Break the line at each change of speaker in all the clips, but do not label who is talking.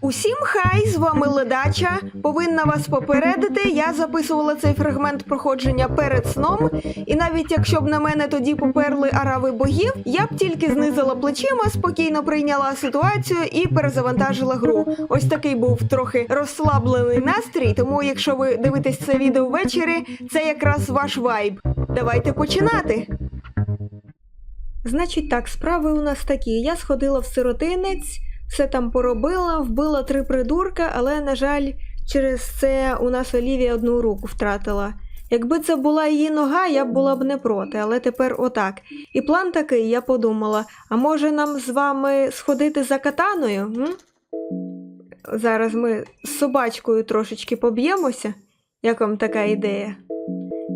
Усім хай, з вами ледача. Повинна вас попередити. Я записувала цей фрагмент проходження перед сном, і навіть якщо б на мене тоді поперли арави богів, я б тільки знизила плечима, спокійно прийняла ситуацію і перезавантажила гру. Ось такий був трохи розслаблений настрій. Тому, якщо ви дивитесь це відео ввечері, це якраз ваш вайб. Давайте починати. Значить, так, справи у нас такі. Я сходила в сиротинець, все там поробила, вбила три придурка, але, на жаль, через це у нас Олівія одну руку втратила. Якби це була її нога, я була б не проти, але тепер отак. І план такий, я подумала: а може нам з вами сходити за катаною? М? Зараз ми з собачкою трошечки поб'ємося. Як вам така ідея?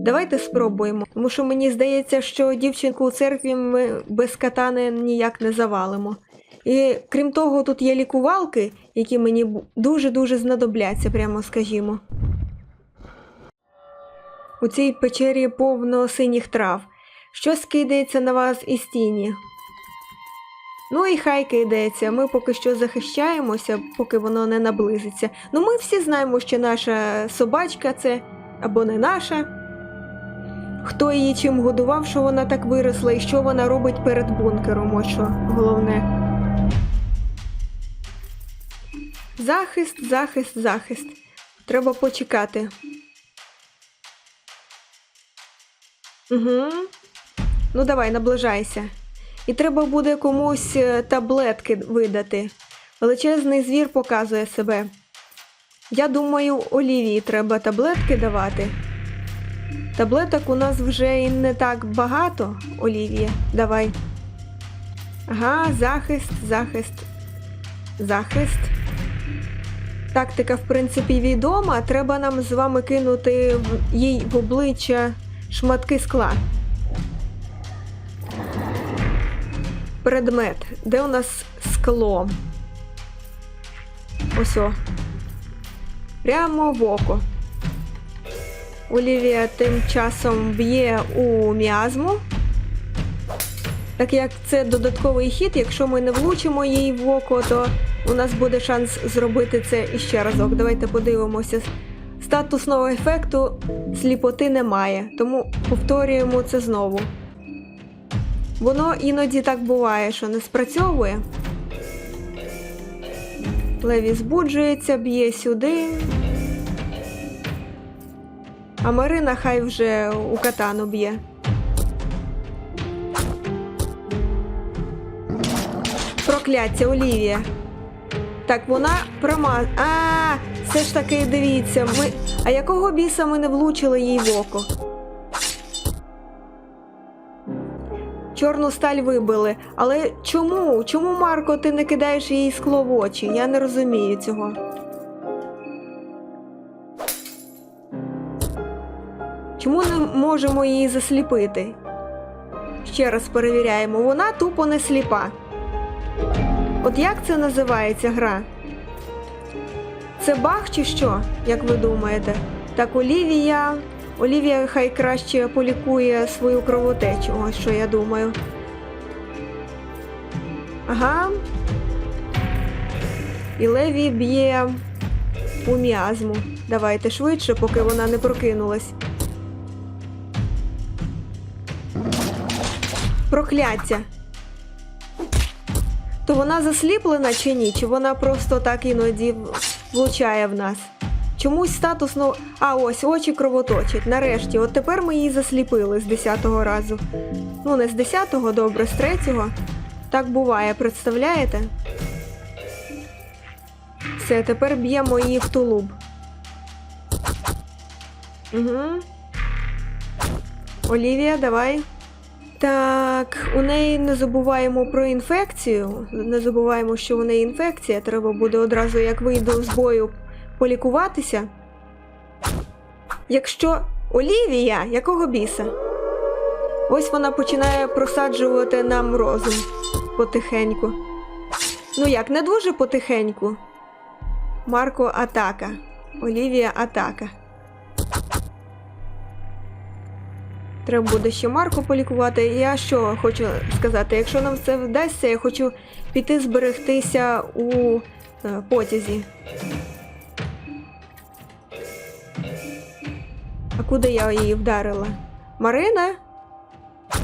Давайте спробуємо, тому що мені здається, що дівчинку у церкві ми без катани ніяк не завалимо. І крім того, тут є лікувалки, які мені дуже-дуже знадобляться, прямо скажімо. У цій печері повно синіх трав. Щось кидається на вас із тіні. Ну і хай кидається. Ми поки що захищаємося, поки воно не наблизиться. Ну ми всі знаємо, що наша собачка це або не наша. Хто її чим годував, що вона так виросла, і що вона робить перед бункером, що головне. Захист, захист, захист. Треба почекати. Угу. Ну давай, наближайся. І треба буде комусь е, таблетки видати. Величезний звір показує себе. Я думаю, Олівії треба таблетки давати. Таблеток у нас вже і не так багато, Олівія. Давай. Ага, захист, захист, захист. Тактика, в принципі, відома. Треба нам з вами кинути їй в обличчя шматки скла. Предмет. Де у нас скло? Ось о. Прямо в око. Олівія тим часом б'є у міазму. Так як це додатковий хід, якщо ми не влучимо їй в око, то у нас буде шанс зробити це іще разок. Давайте подивимося. Статусного ефекту сліпоти немає, тому повторюємо це знову. Воно іноді так буває, що не спрацьовує. Леві збуджується, б'є сюди. А Марина хай вже у катану б'є. Прокляття Олівія. Так, вона промаз. А, все ж таки дивіться. Ми... А якого біса ми не влучили їй в око? Чорну сталь вибили. Але чому? Чому, Марко, ти не кидаєш їй скло в очі? Я не розумію цього. Чому не можемо її засліпити? Ще раз перевіряємо, вона тупо не сліпа. От як це називається гра? Це баг чи що, як ви думаєте? Так, Олівія. Олівія хай краще полікує свою кровотечу, ось що я думаю. Ага. І Леві б'є у міазму. Давайте швидше, поки вона не прокинулась. Прокляття. То вона засліплена чи ні? Чи вона просто так іноді влучає в нас? Чомусь статусно. А ось очі кровоточать. Нарешті, от тепер ми її засліпили з 10-го разу. Ну, не з 10-го, добре, з 3-го. Так буває, представляєте? Все, тепер б'ємо її в тулуб. Угу. Олівія, давай. Так, у неї не забуваємо про інфекцію. Не забуваємо, що у неї інфекція. Треба буде одразу, як вийду з бою, полікуватися. Якщо Олівія, якого біса? Ось вона починає просаджувати нам розум потихеньку. Ну як, не дуже потихеньку. Марко атака. Олівія атака. Треба буде ще Марку полікувати. Я що хочу сказати, якщо нам це вдасться, я хочу піти зберегтися у е, потязі. А куди я її вдарила? Марина?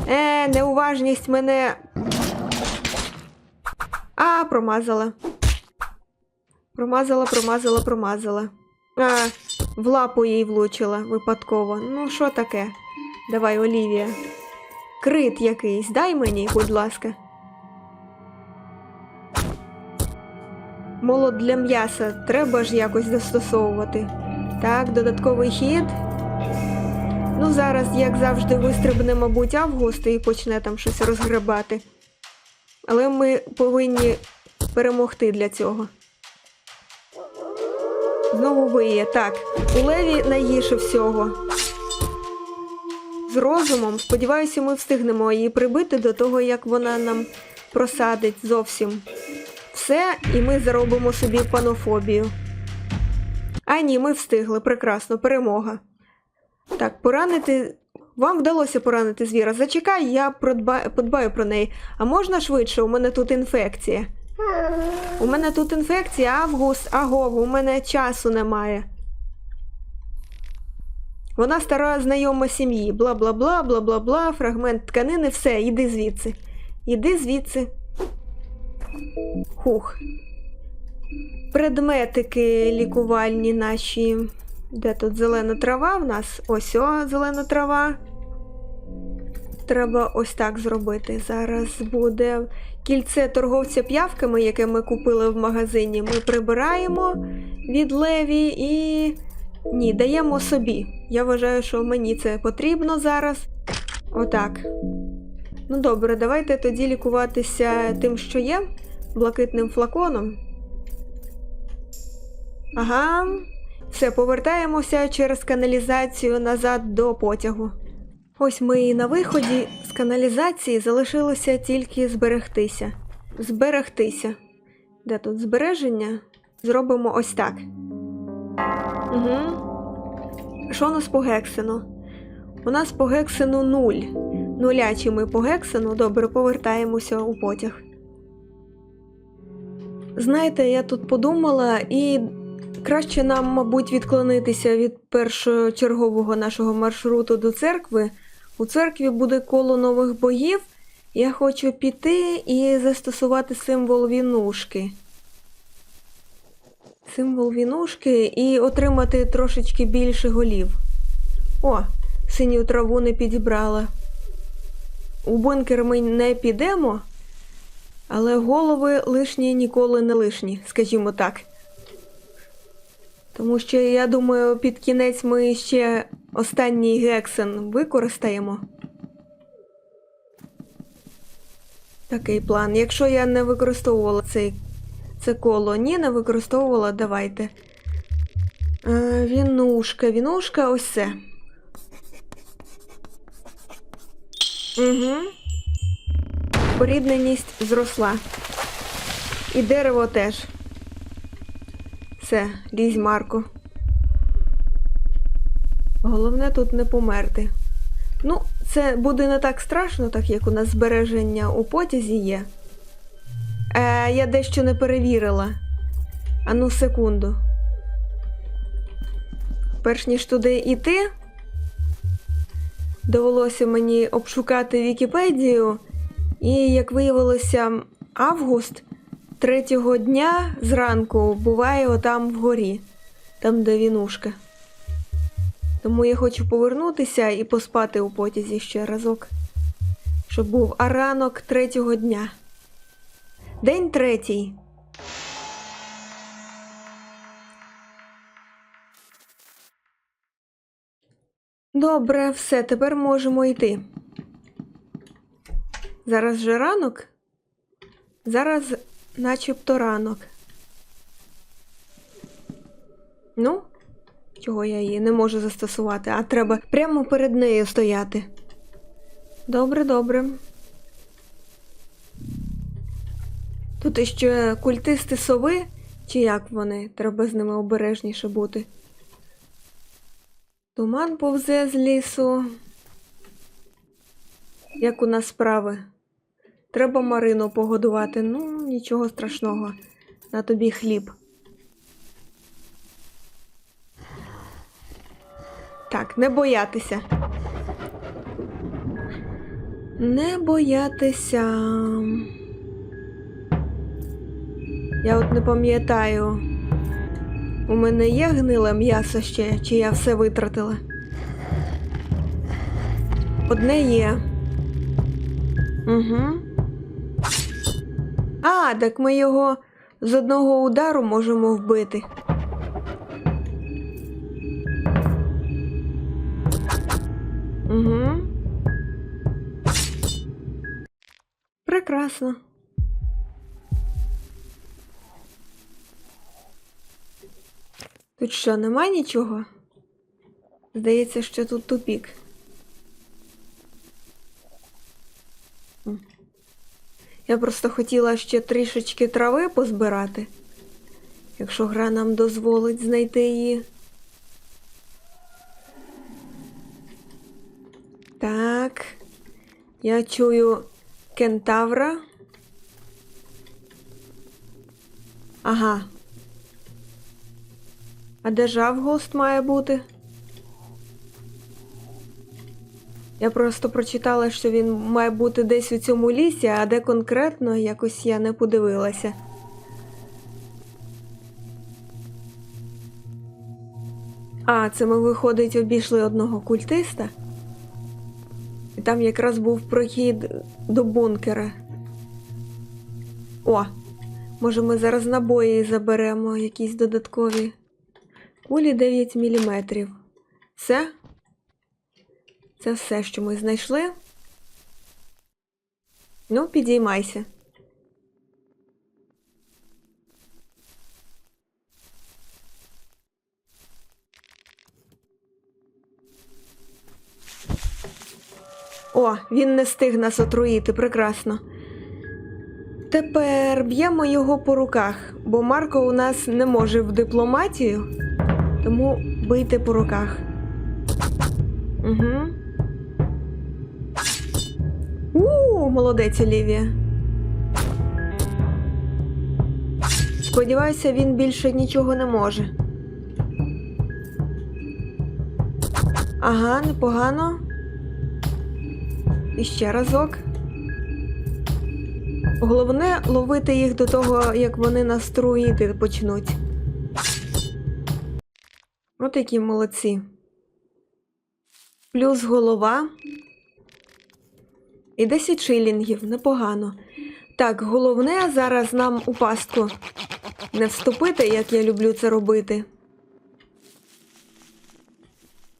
Е, неуважність мене. А, промазала. Промазала, промазала, промазала. А, в лапу їй влучила випадково. Ну, що таке? Давай, Олівія. Крит якийсь, дай мені, будь ласка. Молот для м'яса треба ж якось застосовувати. Так, додатковий хід. Ну, зараз, як завжди, вистрибне, мабуть, Август і почне там щось розгребати. Але ми повинні перемогти для цього. Знову виє. Так, у Леві найгірше всього. З розумом, сподіваюся, ми встигнемо її прибити до того, як вона нам просадить зовсім все, і ми заробимо собі панофобію. А ні, ми встигли. Прекрасно, перемога. Так, поранити. Вам вдалося поранити звіра. Зачекай, я продба... подбаю про неї. А можна швидше? У мене тут інфекція. У мене тут інфекція, август, агов, у мене часу немає. Вона стара знайома сім'ї. Бла бла бла, бла бла бла, фрагмент тканини, все, іди звідси. Іди звідси. Хух. Предметики лікувальні наші. Де тут зелена трава в нас? Ось о, зелена трава. Треба ось так зробити. Зараз буде кільце торговця п'явками, яке ми купили в магазині. Ми прибираємо від леві і. Ні, даємо собі. Я вважаю, що мені це потрібно зараз. Отак. Ну добре, давайте тоді лікуватися тим, що є, блакитним флаконом. Ага. Все, повертаємося через каналізацію назад до потягу. Ось ми і на виході з каналізації залишилося тільки зберегтися. Зберегтися. Де тут збереження? Зробимо ось так. Угу. Що у нас по гексену? У нас по гексену нуль. Нулячі ми по гексену. Добре, повертаємося у потяг. Знаєте, я тут подумала, і краще нам, мабуть, відклонитися від першочергового нашого маршруту до церкви. У церкві буде коло нових богів. Я хочу піти і застосувати символ вінушки. Символ вінушки і отримати трошечки більше голів. О, синю траву не підібрала. У бункер ми не підемо, але голови лишні ніколи не лишні, скажімо так. Тому що, я думаю, під кінець ми ще останній гексен використаємо. Такий план. Якщо я не використовувала цей, це коло, ні, не використовувала, давайте. Е, вінушка, вінушка, ось це. Угу. Порідненість зросла. І дерево теж. Все, лізь, Марко. Головне тут не померти. Ну, це буде не так страшно, так як у нас збереження у потязі є. Е, я дещо не перевірила. Ану, секунду. Перш ніж туди йти, довелося мені обшукати Вікіпедію, і, як виявилося, август третього дня зранку буває отам вгорі, там де вінушка. Тому я хочу повернутися і поспати у потязі ще разок, щоб був а ранок третього дня. День третій. Добре, все, тепер можемо йти. Зараз же ранок. Зараз начебто ранок. Ну, чого я її не можу застосувати, а треба прямо перед нею стояти. Добре, добре. Тут іще культисти сови, чи як вони? Треба з ними обережніше бути. Туман повзе з лісу. Як у нас справи? Треба Марину погодувати. Ну, нічого страшного. На тобі хліб. Так, не боятися. Не боятися. Я от не пам'ятаю. У мене є гниле м'ясо ще, чи я все витратила? Одне є. Угу. А, так ми його з одного удару можемо вбити. Угу. Прекрасно. Тут що, нема нічого? Здається, що тут тупік. Я просто хотіла ще трішечки трави позбирати, якщо гра нам дозволить знайти її. Так. Я чую кентавра. Ага. А де Жавгост має бути? Я просто прочитала, що він має бути десь у цьому лісі, а де конкретно якось я не подивилася. А, це ми, виходить, обійшли одного культиста. І там якраз був прохід до бункера. О, може ми зараз набої заберемо якісь додаткові. Кулі 9 мм. Все? Це все, що ми знайшли. Ну, підіймайся. О, він не встиг нас отруїти, прекрасно. Тепер б'ємо його по руках, бо Марко у нас не може в дипломатію, тому бийте по руках. Угу. У, молодець Олівія. Сподіваюся, він більше нічого не може. Ага, непогано. І ще разок. Головне ловити їх до того, як вони нас труїти почнуть. От які молодці. Плюс голова. І 10 шилінгів, непогано. Так, головне зараз нам у пастку не вступити, як я люблю це робити.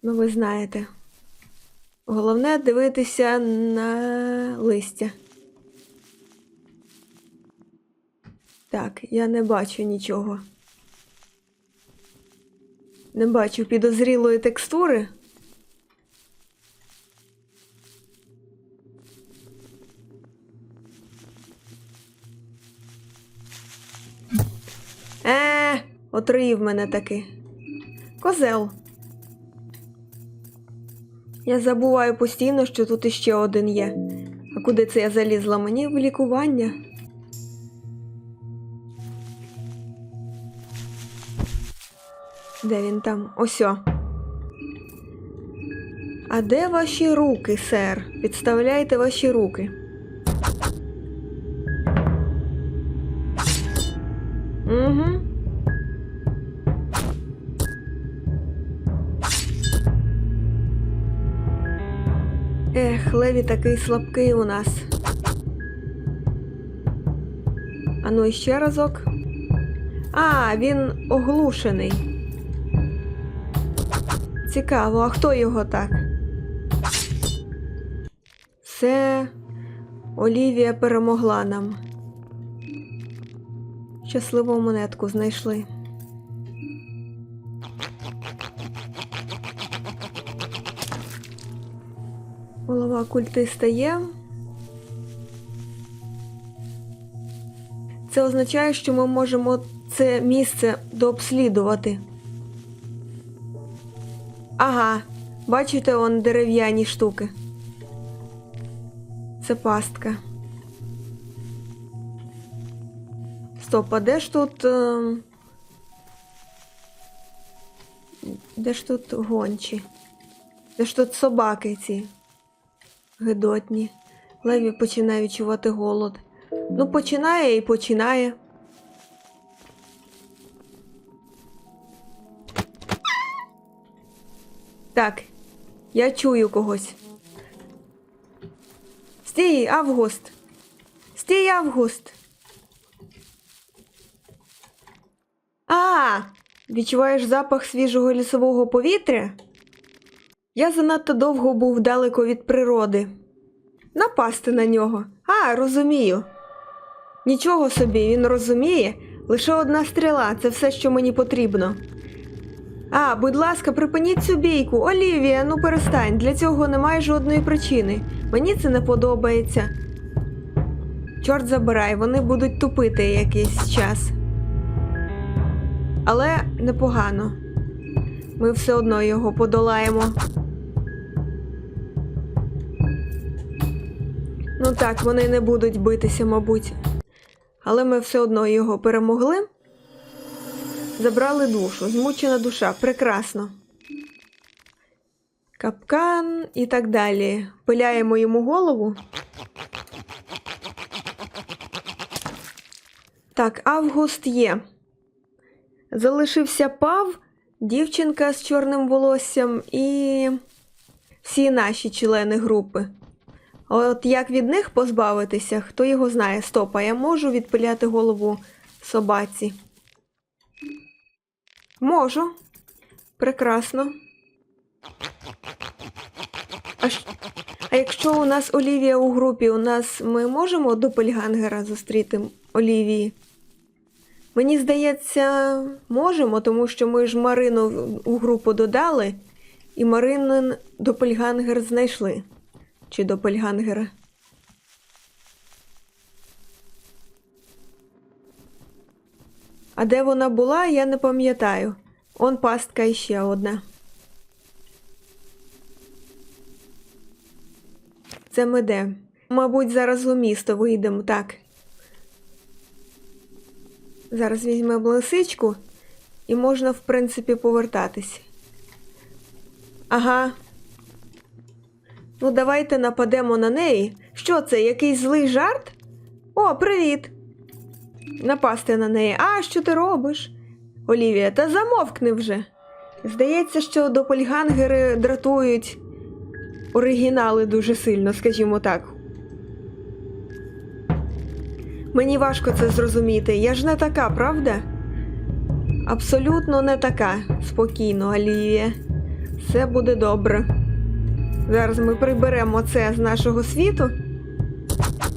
Ну, ви знаєте. Головне дивитися на листя. Так, я не бачу нічого. Не бачу підозрілої текстури. Е, отруїв мене таки. Козел. Я забуваю постійно, що тут іще один є. А куди це я залізла? Мені в лікування. Де він там? Осьо. А де ваші руки, сер? Підставляйте ваші руки. Угу. Ех, Леві такий слабкий у нас. Ану, іще разок. А, він оглушений. Цікаво, а хто його так? Все, Олівія перемогла нам. Щасливу монетку знайшли. Голова культиста є. Це означає, що ми можемо це місце дообслідувати. Ага, бачите он дерев'яні штуки. Це пастка. Стоп, а де ж тут. ем, Де ж тут гончі? Де ж тут собаки ці? Гидотні. Леві починає відчувати голод. Ну, починає і починає. Так, я чую когось. Стій, Август. Стій, Август. А, відчуваєш запах свіжого лісового повітря? Я занадто довго був далеко від природи. Напасти на нього. А, розумію. Нічого собі, він розуміє. Лише одна стріла це все, що мені потрібно. А, будь ласка, припиніть цю бійку. Олівія, ну перестань. Для цього немає жодної причини. Мені це не подобається. Чорт забирай, вони будуть тупити якийсь час. Але непогано. Ми все одно його подолаємо. Ну так, вони не будуть битися, мабуть. Але ми все одно його перемогли. Забрали душу. Змучена душа. Прекрасно. Капкан і так далі. Пиляємо йому голову. Так, Август є. Залишився пав, дівчинка з чорним волоссям і всі наші члени групи. От як від них позбавитися, хто його знає. Стоп, а я можу відпиляти голову собаці. Можу. Прекрасно. А, а якщо у нас Олівія у групі, у нас ми можемо допельгангера зустріти Олівії? Мені здається, можемо, тому що ми ж Марину у групу додали, і Маринин допельгангер знайшли. Чи допельгангера. А де вона була, я не пам'ятаю. Он пастка іще одна. Це ми де? Мабуть, зараз у місто вийдемо, так. Зараз візьмемо лисичку і можна, в принципі, повертатись. Ага. Ну, давайте нападемо на неї. Що це, якийсь злий жарт? О, привіт! Напасти на неї. А, що ти робиш? Олівія, та замовкни вже. Здається, що допельгангери дратують оригінали дуже сильно, скажімо так. Мені важко це зрозуміти. Я ж не така, правда? Абсолютно не така. Спокійно, Олівія. Все буде добре. Зараз ми приберемо це з нашого світу.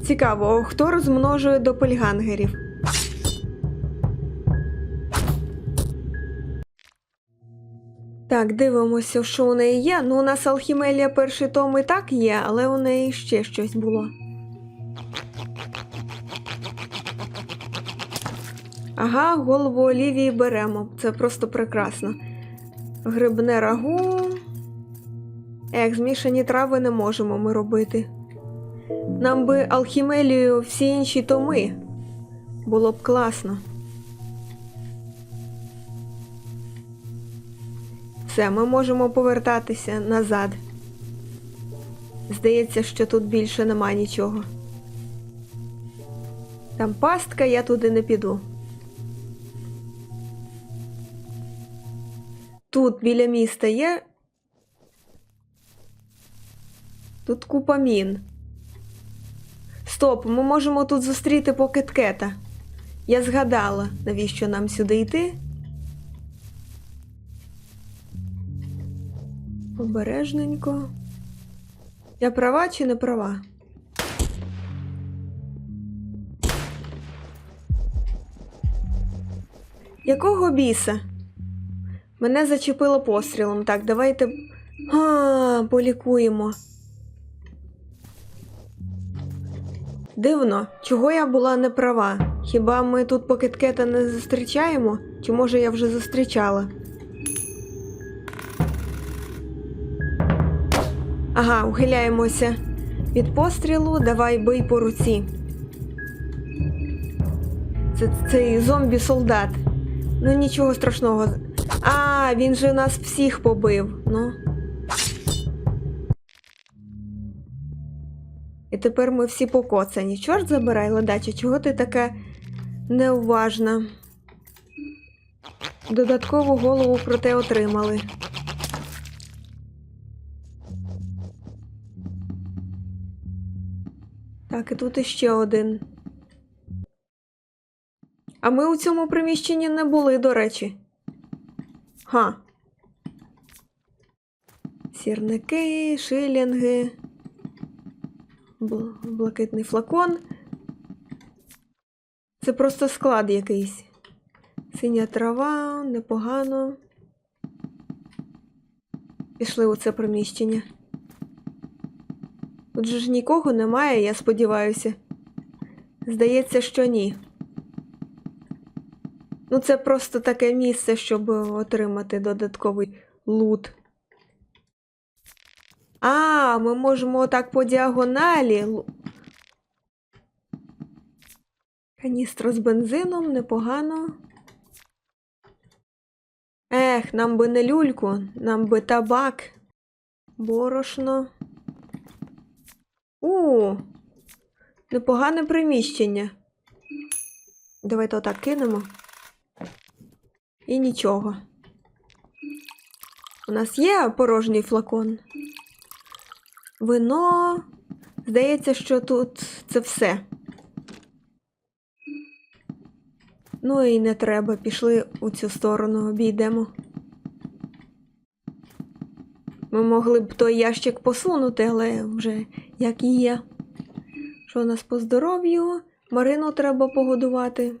Цікаво, хто розмножує допельгангерів? Так, дивимося, що у неї є. Ну, у нас Алхімелія перший том і так є, але у неї ще щось було. Ага, голову Олівії беремо. Це просто прекрасно. Грибне рагу. Ех, змішані трави не можемо ми робити. Нам би алхімелію всі інші томи. Було б класно. Все, ми можемо повертатися назад. Здається, що тут більше нема нічого. Там пастка, я туди не піду. Тут біля міста є. Тут купа мін. Стоп, ми можемо тут зустріти покеткета. Я згадала, навіщо нам сюди йти. Обережненько. Я права чи не права? Якого біса? Мене зачепило пострілом. Так, давайте. А, полікуємо. Дивно, чого я була не права? Хіба ми тут покеткета не зустрічаємо? Чи може я вже зустрічала? Ага, ухиляємося Від пострілу давай бий по руці. Це цей зомбі-солдат. Ну нічого страшного. А, він же нас всіх побив. Ну. І тепер ми всі покоцані. Чорт забирай, ледача, чого ти така неуважна? Додаткову голову проте отримали. Так, і тут іще один. А ми у цьому приміщенні не були, до речі. Ха. Сірники, шилінги, бл- блакитний флакон. Це просто склад якийсь. Синя трава, непогано. Пішли у це приміщення. Тут же ж нікого немає, я сподіваюся. Здається, що ні. Ну, це просто таке місце, щоб отримати додатковий лут. А, ми можемо отак по діагоналі. Каністра з бензином непогано. Ех, нам би не люльку, нам би табак, борошно. У, непогане приміщення. Давайте отак кинемо. І нічого. У нас є порожній флакон. Вино. Здається, що тут це все. Ну і не треба, пішли у цю сторону, обійдемо. Ми могли б той ящик посунути, але вже як і є. Що у нас по здоров'ю? Марину треба погодувати.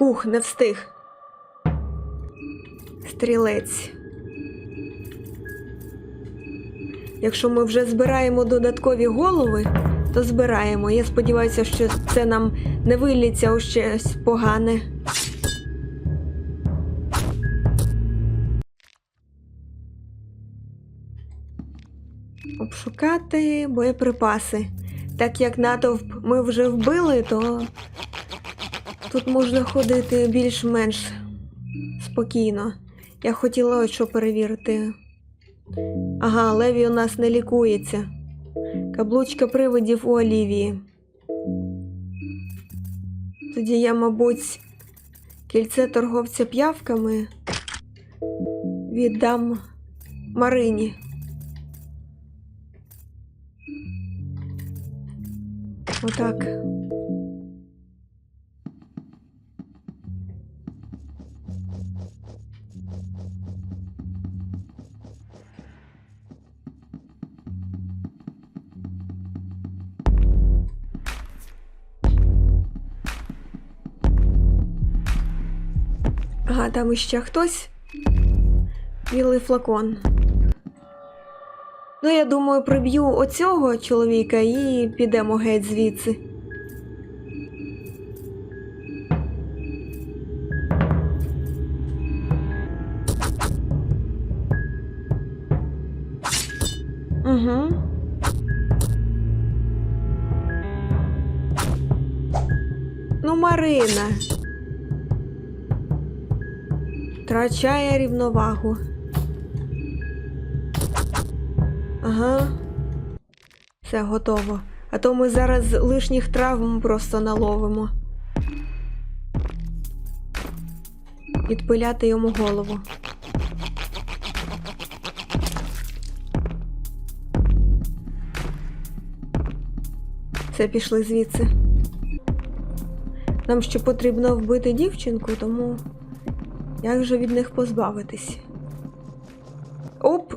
Ух, не встиг. Стрілець. Якщо ми вже збираємо додаткові голови, то збираємо. Я сподіваюся, що це нам не виліться у щось погане. Обшукати боєприпаси. Так як натовп ми вже вбили, то тут можна ходити більш-менш спокійно. Я хотіла що перевірити. Ага, Леві у нас не лікується. Каблучка привидів у Олівії. Тоді я, мабуть, кільце торговця п'явками віддам Марині. Отак. Ага, там іще хтось. Білий флакон. Ну, я думаю, приб'ю оцього чоловіка і підемо геть звідси. Угу. Ну, Марина. Втрачає рівновагу. Ага. Все готово. А то ми зараз лишніх травм просто наловимо. Відпиляти йому голову. Все, пішли звідси. Нам ще потрібно вбити дівчинку, тому як же від них позбавитись? Оп!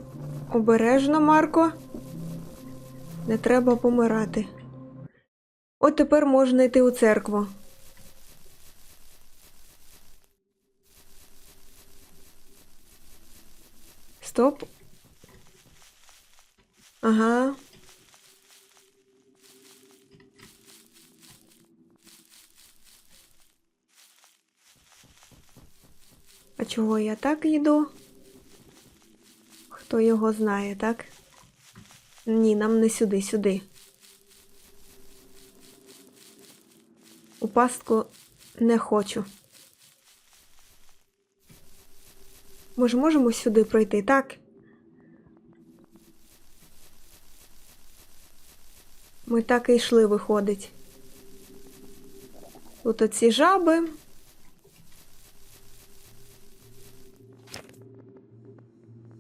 Обережно, Марко. Не треба помирати. От тепер можна йти у церкву. Стоп. Ага. А чого я так йду? Хто його знає, так? Ні, нам не сюди, сюди. У пастку не хочу. Ми ж можемо сюди пройти, так? Ми так і йшли, виходить. Тут оці жаби.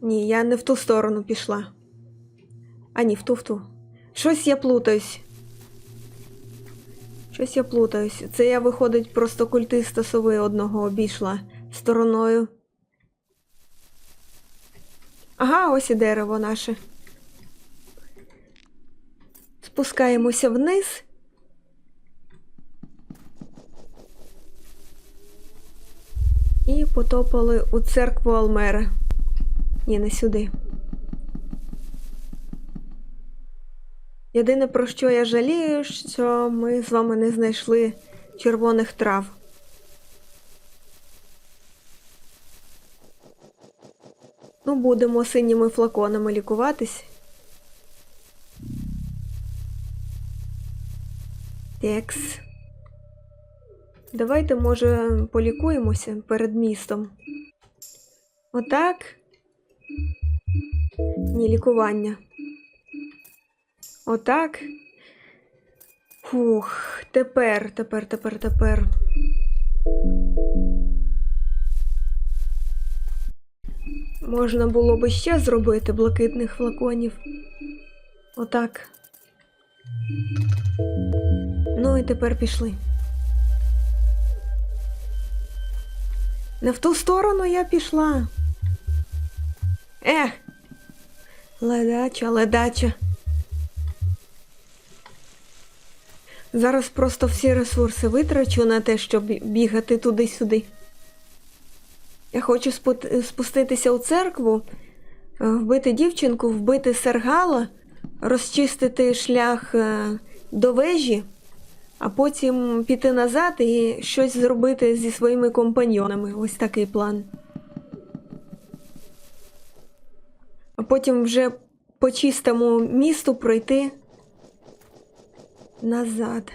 Ні, я не в ту сторону пішла. А ні, в ту в ту. Щось я плутаюсь. Щось я плутаюсь. Це я, виходить, просто культиста сови одного обійшла стороною. Ага, ось і дерево наше. Спускаємося вниз. І потопали у церкву Алмера. Ні, не сюди. Єдине, про що я жалію, що ми з вами не знайшли червоних трав. Ну, будемо синіми флаконами лікуватись. Текс. Давайте, може, полікуємося перед містом. Отак. Ні, лікування. Отак. Фух, тепер, тепер, тепер, тепер. Можна було би ще зробити блакитних флаконів. Отак. Ну і тепер пішли. Не в ту сторону я пішла. Ех. Ледача, ледача. Зараз просто всі ресурси витрачу на те, щоб бігати туди-сюди. Я хочу спуститися у церкву, е, вбити дівчинку, вбити сергала, розчистити шлях е, до вежі, а потім піти назад і щось зробити зі своїми компаньйонами. Ось такий план. А потім вже по чистому місту пройти назад.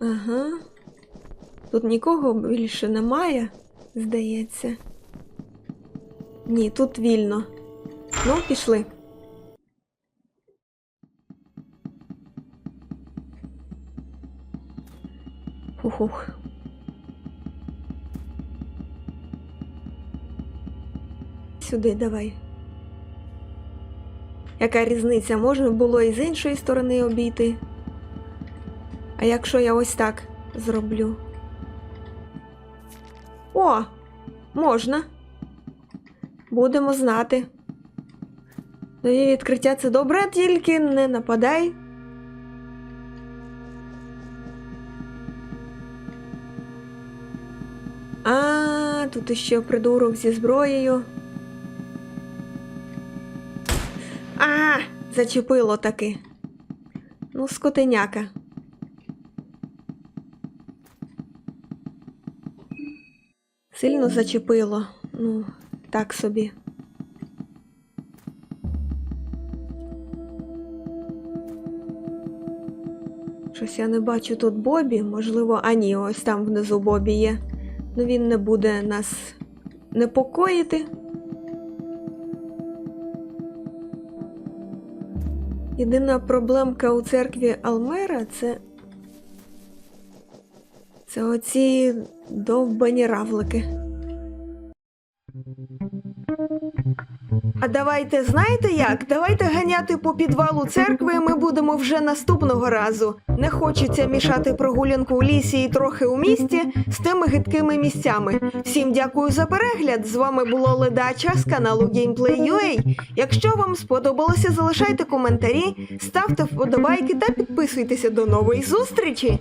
Ага. Тут нікого більше немає, здається. Ні, тут вільно. Ну, пішли. Фух. Сюди давай. Яка різниця? Можна було і з іншої сторони обійти. А якщо я ось так зроблю? О, можна. Будемо знати. Нові відкриття це добре, тільки не нападай. А, тут іще придурок зі зброєю. Зачепило таки. Ну, скотеняка. Сильно зачепило. Ну, так собі. Щось я не бачу тут Бобі, можливо, а ні, ось там внизу Бобі є. Ну він не буде нас непокоїти. Єдина проблемка у церкві Алмера це. Це оці довбані равлики. А давайте знаєте як? Давайте ганяти по підвалу церкви. Ми будемо вже наступного разу. Не хочеться мішати прогулянку у лісі і трохи у місті з тими гидкими місцями. Всім дякую за перегляд. З вами було Ледача з каналу Gameplay.ua. Якщо вам сподобалося, залишайте коментарі, ставте вподобайки та підписуйтеся до нової зустрічі.